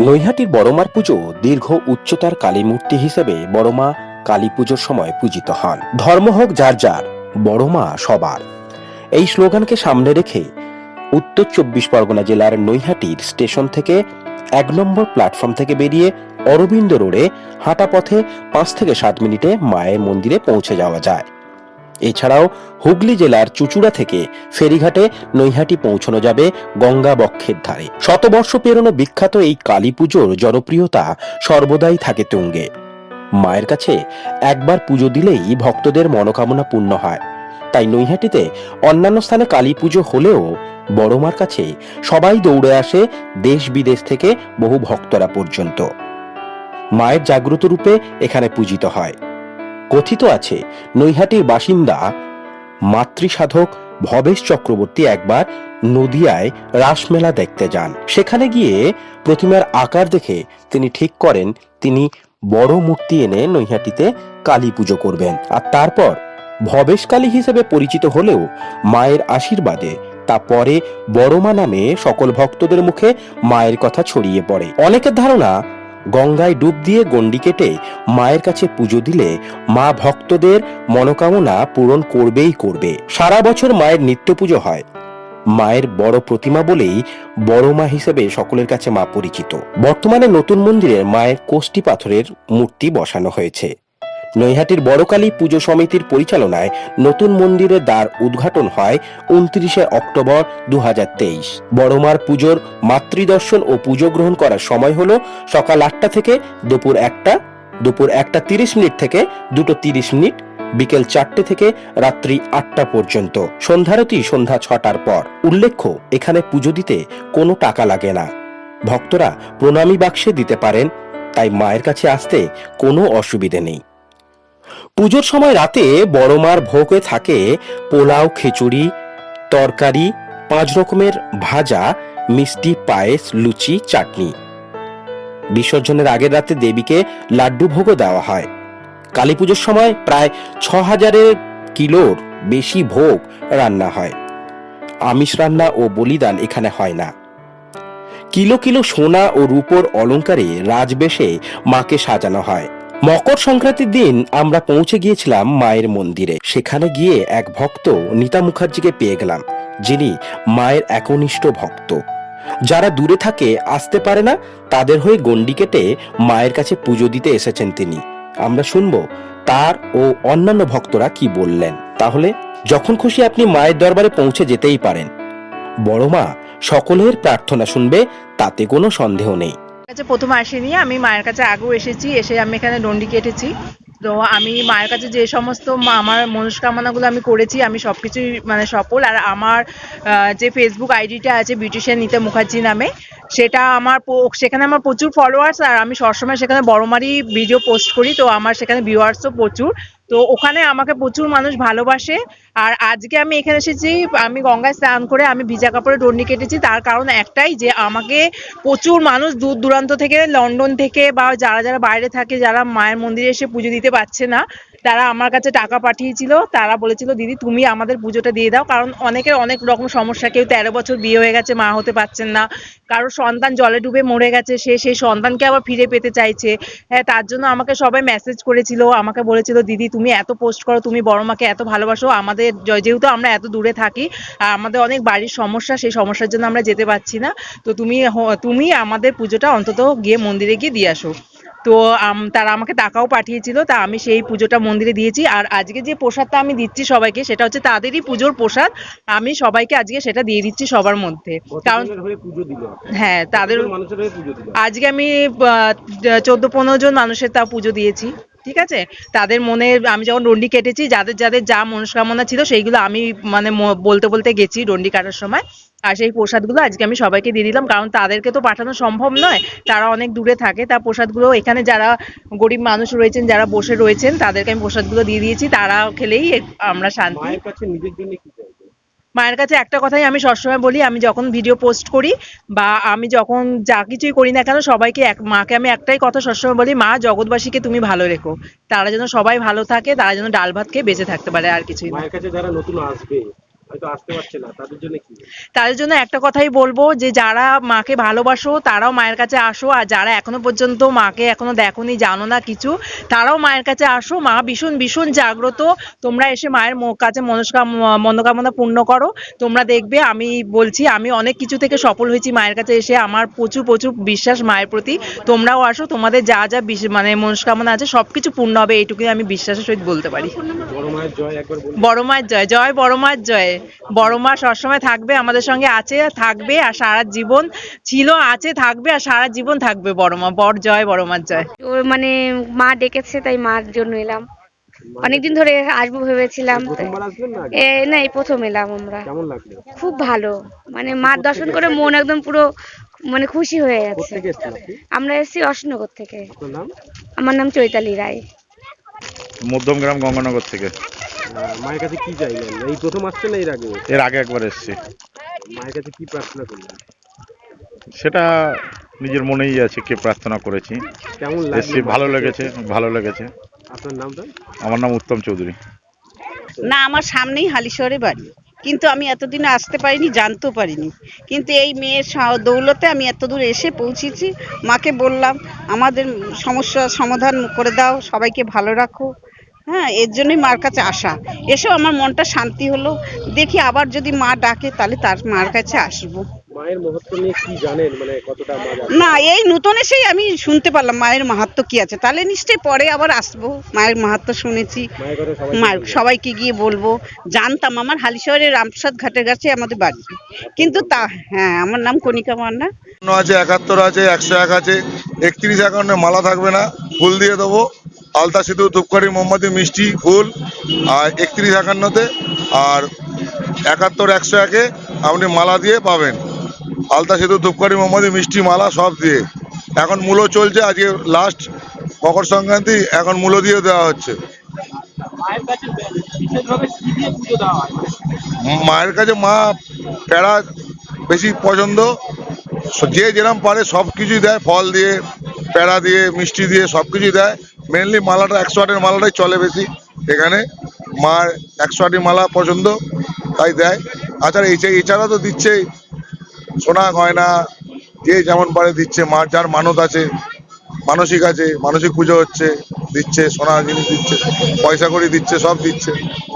নৈহাটির বড়মার পুজো দীর্ঘ উচ্চতার কালী মূর্তি হিসেবে বড়মা কালী পুজোর সময় পূজিত হন। ধর্ম হোক যার যার, বড়মা সবার। এই স্লোগানকে সামনে রেখে উত্তর চব্বিশ পরগনা জেলার নৈহাটির স্টেশন থেকে এক নম্বর প্ল্যাটফর্ম থেকে বেরিয়ে অরবিন্দ রোডে হাঁটা পথে পাঁচ থেকে সাত মিনিটে মায়ের মন্দিরে পৌঁছে যাওয়া যায়। এছাড়াও হুগলি জেলার চুচুড়া থেকে ফেরিঘাটে নৈহাটি পৌঁছানো যাবে গঙ্গা বক্ষের ধারে। শতবর্ষ পেরোনো বিখ্যাত এই কালী পুজোর জনপ্রিয়তা সর্বদাই থাকে তুঙ্গে। মায়ের কাছে একবার পুজো দিলেই ভক্তদের মনোকামনা পূর্ণ হয়। তাই নৈহাটিতে অন্যান্য স্থানে কালী পুজো হলেও বড়মার কাছে সবাই দৌড়ে আসে দেশ বিদেশ থেকে বহু ভক্তরা পর্যন্ত। মায়ের জাগ্রত রূপে এখানে পূজিত হয়। কথিত আছে, নৈহাটির বাসিন্দা মাতৃসাধক ভবেশ চক্রবর্তী একবার নদিয়ায় রাসমেলা দেখতে যান। সেখানে গিয়ে প্রতিমার আকার দেখে তিনি ঠিক করেন, তিনি বড় মূর্তি এনে নৈহাটিতে কালী পুজো করবেন। আর তারপর ভবেশ কালী হিসেবে পরিচিত হলেও মায়ের আশীর্বাদে তা পরে বড়মা নামে সকল ভক্তদের মুখে মায়ের কথা ছড়িয়ে পড়ে। অনেকের ধারণা গঙ্গায় ডুব দিয়ে গণ্ডি কেটে মায়ের কাছে পুজো দিলে মা ভক্তদের মনোকামনা পূরণ করবেই করবে। সারা বছর মায়ের নিত্য পুজো হয়। মায়ের বড় প্রতিমা বলেই বড় মা হিসেবে সকলের কাছে মা পরিচিত। বর্তমানে নতুন মন্দিরে মায়ের কোষ্টি পাথরের মূর্তি বসানো হয়েছে। নৈহাটির বড়কালী পুজো সমিতির পরিচালনায় নতুন মন্দিরের দ্বার উদ্ঘাটন হয় উনত্রিশে অক্টোবর দু হাজার তেইশ। বড়মার পুজোর মাতৃদর্শন ও পুজো গ্রহণ করার সময় হল সকাল আটটা থেকে দুপুর একটা দুপুর একটা তিরিশ মিনিট থেকে দুটো তিরিশ মিনিট, বিকেল চারটে থেকে রাত্রি আটটা পর্যন্ত। সন্ধ্যারতি সন্ধ্যা ছটার পর। উল্লেখ্য, এখানে পুজো দিতে কোনো টাকা লাগে না। ভক্তরা প্রণামী বাক্সে দিতে পারেন, তাই মায়ের কাছে আসতে কোনো অসুবিধে নেই। পুজোর সময় রাতে বড় বড়মার ভোগে থাকে পোলাও, খিচুড়ি, তরকারি, পাঁচ রকমের ভাজা, মিষ্টি, পায়েস, লুচি, চাটনি। বিসর্জনের আগের রাতে দেবীকে লাড্ডু ভোগও দেওয়া হয়। কালী পুজোর সময় প্রায় ছ হাজারের কিলোর বেশি ভোগ রান্না হয়। আমিষ রান্না ও বলিদান এখানে হয় না। কিলো কিলো সোনা ও রূপোর অলংকারে রাজবেশে মাকে সাজানো হয়। মকর সংক্রান্তির দিন আমরা পৌঁছে গিয়েছিলাম মায়ের মন্দিরে। সেখানে গিয়ে এক ভক্ত নিতা মুখার্জিকে পেয়ে গেলাম, যিনি মায়ের একনিষ্ঠ ভক্ত। যারা দূরে থাকে, আসতে পারে না, তাদের হয়ে গণ্ডি কেটে মায়ের কাছে পুজো দিতে এসেছেন তিনি। আমরা শুনব তার ও অন্যান্য ভক্তরা কি বললেন। তাহলে, যখন খুশি আপনি মায়ের দরবারে পৌঁছে যেতেই পারেন। বড় মা, সকলের প্রার্থনা শুনবে, তাতে কোনো সন্দেহ নেই। কাছে প্রথম আসিনি, আমি মায়ের কাছে আগেও এসেছি, এসে আমি এখানে ডন্ডি কেটেছি। তো আমি মায়ের কাছে যে সমস্ত আমার মনস্কামনাগুলো আমি করেছি, আমি সব কিছুই মানে সফল। আর আমার যে ফেসবুক আইডিটা আছে বিউটিশিয়ান নিতা মুখার্জি নামে, সেটা আমার সেখানে আমার প্রচুর ফলোয়ার্স আর আমি সবসময় সেখানে বড়মারি ভিডিও পোস্ট করি, তো আমার সেখানে ভিউয়ার্সও প্রচুর। তো ওখানে আমাকে প্রচুর মানুষ ভালোবাসে। আর আজকে আমি এখানে এসেছি, আমি গঙ্গায় স্নান করে আমি ভিজা কাপড়ে ডন্ডি কেটেছি। তার কারণ একটাই যে, আমাকে প্রচুর মানুষ দূর দূরান্ত থেকে, লন্ডন থেকে বা যারা যারা বাইরে থাকে, যারা মায়ের মন্দিরে এসে পুজো দিতে পারছে না তারা আমার কাছে টাকা পাঠিয়েছিল, তারা বলেছিল, দিদি, তুমি আমাদের পুজোটা দিয়ে দাও। কারণ অনেকের অনেক রকম সমস্যা, কেউ তেরো বছর বিয়ে হয়ে গেছে, মা হতে পারছেন না। কারও সন্তান জলে ডুবে মরে গেছে, সে সেই সন্তানকে আবার ফিরে পেতে চাইছে। হ্যাঁ তার জন্য আমাকে সবাই মেসেজ করেছিল, আমাকে বলেছিল, দিদি, তুমি এত পোস্ট করো, তুমি বড় মাকে এত ভালোবাসো, আমাদের যেহেতু আমরা এত দূরে থাকি, আর আমাদের অনেক বাড়ির সমস্যা, সেই সমস্যার জন্য আমরা যেতে পারছি না। তো তুমি তুমি আমাদের পুজোটা অন্তত গিয়ে মন্দিরে গিয়ে দিয়ে আসো। তো তারা আমাকে টাকাও পাঠিয়েছিল তা আমি সেই পুজোটা মন্দিরে দিয়েছি। আর আজকে যে প্রসাদটা আমি দিচ্ছি সবাইকে সেটা হচ্ছে তাদেরই পুজোর প্রসাদ। আমি সবাইকে আজকে সেটা দিয়ে দিচ্ছি সবার মধ্যে। কারণ হয়ে তাদের আজকে আমি চোদ্দ পনেরো জন মানুষের তা পুজো দিয়েছি। ঠিক আছে? তাদের মনে আমি যখন ডন্ডি কেটেছি, যাদের যাদের যা মনস্কামনা ছিল সেইগুলো আমি মানে বলতে বলতে গেছি ডন্ডি কাটার সময়। আর সেই প্রসাদগুলো আজকে আমি সবাইকে দিয়ে দিলাম, কারণ তাদেরকে তো পাঠানো সম্ভব নয়। তারা অনেক দূরে থাকে, তা প্রসাদগুলো এখানে যারা গরিব মানুষ রয়েছেন, যারা বসে রয়েছেন, তাদেরকে আমি প্রসাদগুলো দিয়ে দিয়েছি। তারা খেলেই আমরা শান্তি। নিজের জন্য মায়ের কাছে একটা কথাই আমি সবসময় বলি, আমি যখন ভিডিও পোস্ট করি বা আমি যখন যা কিছুই করি না কেন সবাইকে এক, মাকে আমি একটাই কথা সবসময় বলি, মা, জগৎবাসীকে তুমি ভালো রেখো। তারা যেন সবাই ভালো থাকে, তারা যেন ডাল ভাত খেয়ে বেঁচে থাকতে পারে আর কিছুই মায়ের কাছে যারা নতুন আসবে হয়তো আসতে পারছে না তাদের জন্য কি? বলবেন? তাদের জন্য একটা কথাই বলব যে যারা মাকে ভালোবাসো তারাও মায়ের কাছে আসো আর যারা এখনও পর্যন্ত মাকে এখনও দেখোনি জানো না কিছু তারাও মায়ের কাছে আসো। মা ভীষণ ভীষণ জাগ্রত। তোমরা এসে মায়ের কাছে মনস্কাম মনোকামনা পূর্ণ করো। তোমরা দেখবে আমি বলছি আমি অনেক কিছু থেকে সফল হয়েছি মায়ের কাছে এসে। আমার প্রচুর প্রচুর বিশ্বাস মায়ের প্রতি। তোমরাও আসো তোমাদের যা যা মানে মনস্কামনা আছে সবকিছু পূর্ণ হবে এইটুকুই আমি বিশ্বাসের সহিত বলতে পারি। বড় মায়ের জয় বড় মায়ের জয় জয় বড় মায়ের জয়। বড় মা সবসময় থাকবে আমাদের সঙ্গে আছে থাকবে আর সারা জীবন ছিল আছে থাকবে আর সারা জীবন থাকবে বড় মা। বড় জয় বড় মার জয়। ও মানে মা ডেকেছে তাই মার জন্য এলাম। অনেকদিন ধরে আসব ভেবেছিলাম। না এ না এই প্রথম এলাম আমরা। খুব ভালো। মানে মার দর্শন করে মন একদম পুরো মানে খুশি হয়ে আপনি? আমরা এসেছি অশোকনগর থেকে। আমার নাম চৈতালি রায়। মধ্যমগ্রাম গঙ্গানগর থেকে। মায়ের কাছে কি চাইলেন? এই প্রথম আসছেন না এর আগে? এর আগে একবার এসেছি। মায়ের কাছে কি প্রার্থনা করলেন? সেটা নিজের মনেই আছে কে প্রার্থনা করেছি। কেমন এসছি ভালো লেগেছে ভালো লেগেছে। আপনার নামটা আমার নাম উত্তম চৌধুরী। না আমার সামনেই হালিশহরে বাড়ি। কিন্তু আমি এতদিন আসতে পারিনি জানতেও পারিনি। কিন্তু এই মেয়ের দৌলতে আমি এত দূর এসে পৌঁছেছি। মাকে বললাম আমাদের সমস্যার সমাধান করে দাও সবাইকে ভালো রাখো। হ্যাঁ এর জন্যই মার কাছে আসা। এসেও আমার মনটা শান্তি হলো। দেখি আবার যদি মা ডাকে তাহলে তার মার কাছে আসব। মায়ের মহত্ব নিয়ে কি জানেন? মানে কতটা মা না এই নতুন এসেই আমি শুনতে পারলাম মায়ের মাহাত্ম কি আছে। তাহলে নিশ্চয়ই পরে আবার আসব। মায়ের মাহাত্ম শুনেছি। মায়ের সবাইকে গিয়ে বলব। জানতাম আমার হালিশহরের রামপ্রসাদ ঘাটের কাছে আমাদের বাড়ি। কিন্তু তা হ্যাঁ আমার নাম কণিকা মান্না। আছে একাত্তর আছে একশো এক আছে একত্রিশ একান্নে মালা থাকবে না ফুল দিয়ে দেবো। আলতা সেতু ধূপকাঠি মোমবাতি মিষ্টি ফুল আর একত্রিশ একান্নতে আর একাত্তর একশো একে আপনি মালা দিয়ে পাবেন। আলতা সেতু ধূপকাঠি মোমবাতি মিষ্টি মালা সব দিয়ে। এখন মূলো চলছে আজকে লাস্ট মকর সংক্রান্তি এখন মূলো দিয়ে দেওয়া হচ্ছে। মায়ের কাছে মা প্যাড়া বেশি পছন্দ যে যেরকম পারে সব কিছুই দেয় ফল দিয়ে প্যাড়া দিয়ে মিষ্টি দিয়ে সব কিছুই দেয়। মেনলি মালাটা একশো আটের মালাটাই চলে বেশি। এখানে মার একশো আটের মালা পছন্দ, তাই দেয়। তাছাড়া এই এছাড়া তো দিচ্ছেই সোনা গয়না, যে যেমন পারে দিচ্ছে মার যার মানত আছে, মানসিক আছে, মানসিক পুজো হচ্ছে, দিচ্ছে, সোনা জিনিস দিচ্ছে, পয়সা করি দিচ্ছে, সব দিচ্ছে।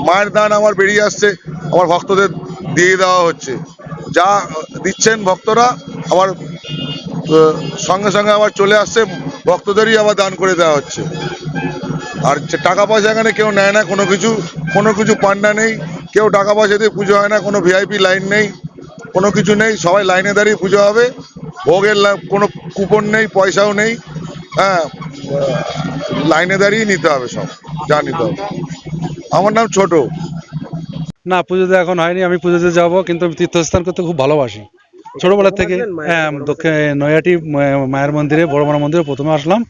মায়ের দান আমার বেরিয়ে আসছে, আমার ভক্তদের দিয়ে দেওয়া হচ্ছে। যা দিচ্ছেন ভক্তরা, আবার সঙ্গে সঙ্গে আবার চলে আসছে ভক্তদেরই আবার দান করে দেওয়া হচ্ছে। আর টাকা পয়সা এখানে কেউ নেয় না, কোনো কিছু কোনো কিছু পান্ডা নেই, কেউ টাকা পয়সা দিয়ে পুজো হয় না, কোনো ভিআইপি লাইন নেই, কোনো কিছু নেই, সবাই লাইনে দাঁড়িয়ে পুজো হবে। ভোগের কোনো কুপন নেই, পয়সাও নেই হ্যাঁ লাইনে দাঁড়িয়ে নিতে হবে সব, যা নিতে হবে। আমার নাম ছোট। না, পুজোতে এখন হয়নি, আমি পুজোতে যাব, কিন্তু তীর্থস্থান করতে খুব ভালোবাসি। ছোটবেলা থেকে হ্যাঁ দক্ষিণ নয়াটি মায়ের মন্দিরে বড় মার মন্দিরে প্রথমে আসলাম।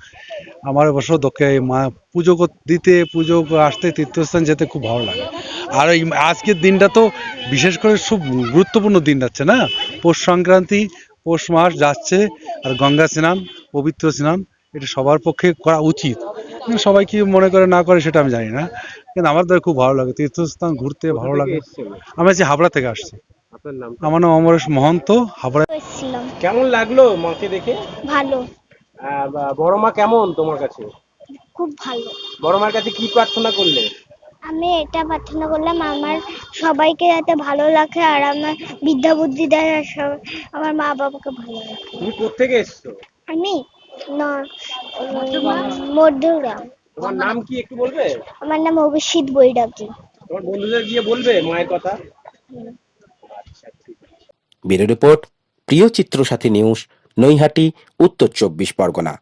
আমার অবশ্য দক্ষে মা পুজো দিতে পুজো আসতে তীর্থস্থান যেতে খুব ভালো লাগে। আর এই আজকের দিনটা তো বিশেষ করে খুব গুরুত্বপূর্ণ দিন যাচ্ছে না? পৌষ সংক্রান্তি পৌষ মাস যাচ্ছে আর গঙ্গা স্নান পবিত্র স্নান এটা সবার পক্ষে করা উচিত। সবাই কি মনে করে না করে সেটা আমি জানি না। কিন্তু আমার তো খুব ভালো লাগে তীর্থস্থান ঘুরতে ভালো লাগে। আমি আছি হাবড়া থেকে আসছি। আপনার নাম আমার নাম অমরেশ মহন্ত হাবড়া এসেছিলাম। কেমন লাগল মাকে দেখে? ভালো। আহ, বা- বড় মা কেমন তোমার কাছে? খুব ভালো। বড় মার কাছে কি প্রার্থনা করলে? আমি এটা প্রার্থনা করলাম আমার সবাইকে যাতে ভালো লাগে আর আমার বিদ্যা বুদ্ধি দেয় আর সব- আমার মা বাবাকে ভালো রাখে। তুমি কোথেকে এসছো? আমি? না মধ্যগ্রাম। তোমার নাম কি একটু বলবে? আমার নাম অভিষিত বৈরাগী। তোমার বন্ধুদের গিয়ে বলবে মায়ের কথা? ব্যুরো রিপোর্ট প্রিয় চিত্রসাথী নিউজ নৈহাটি উত্তর চব্বিশ পরগনা।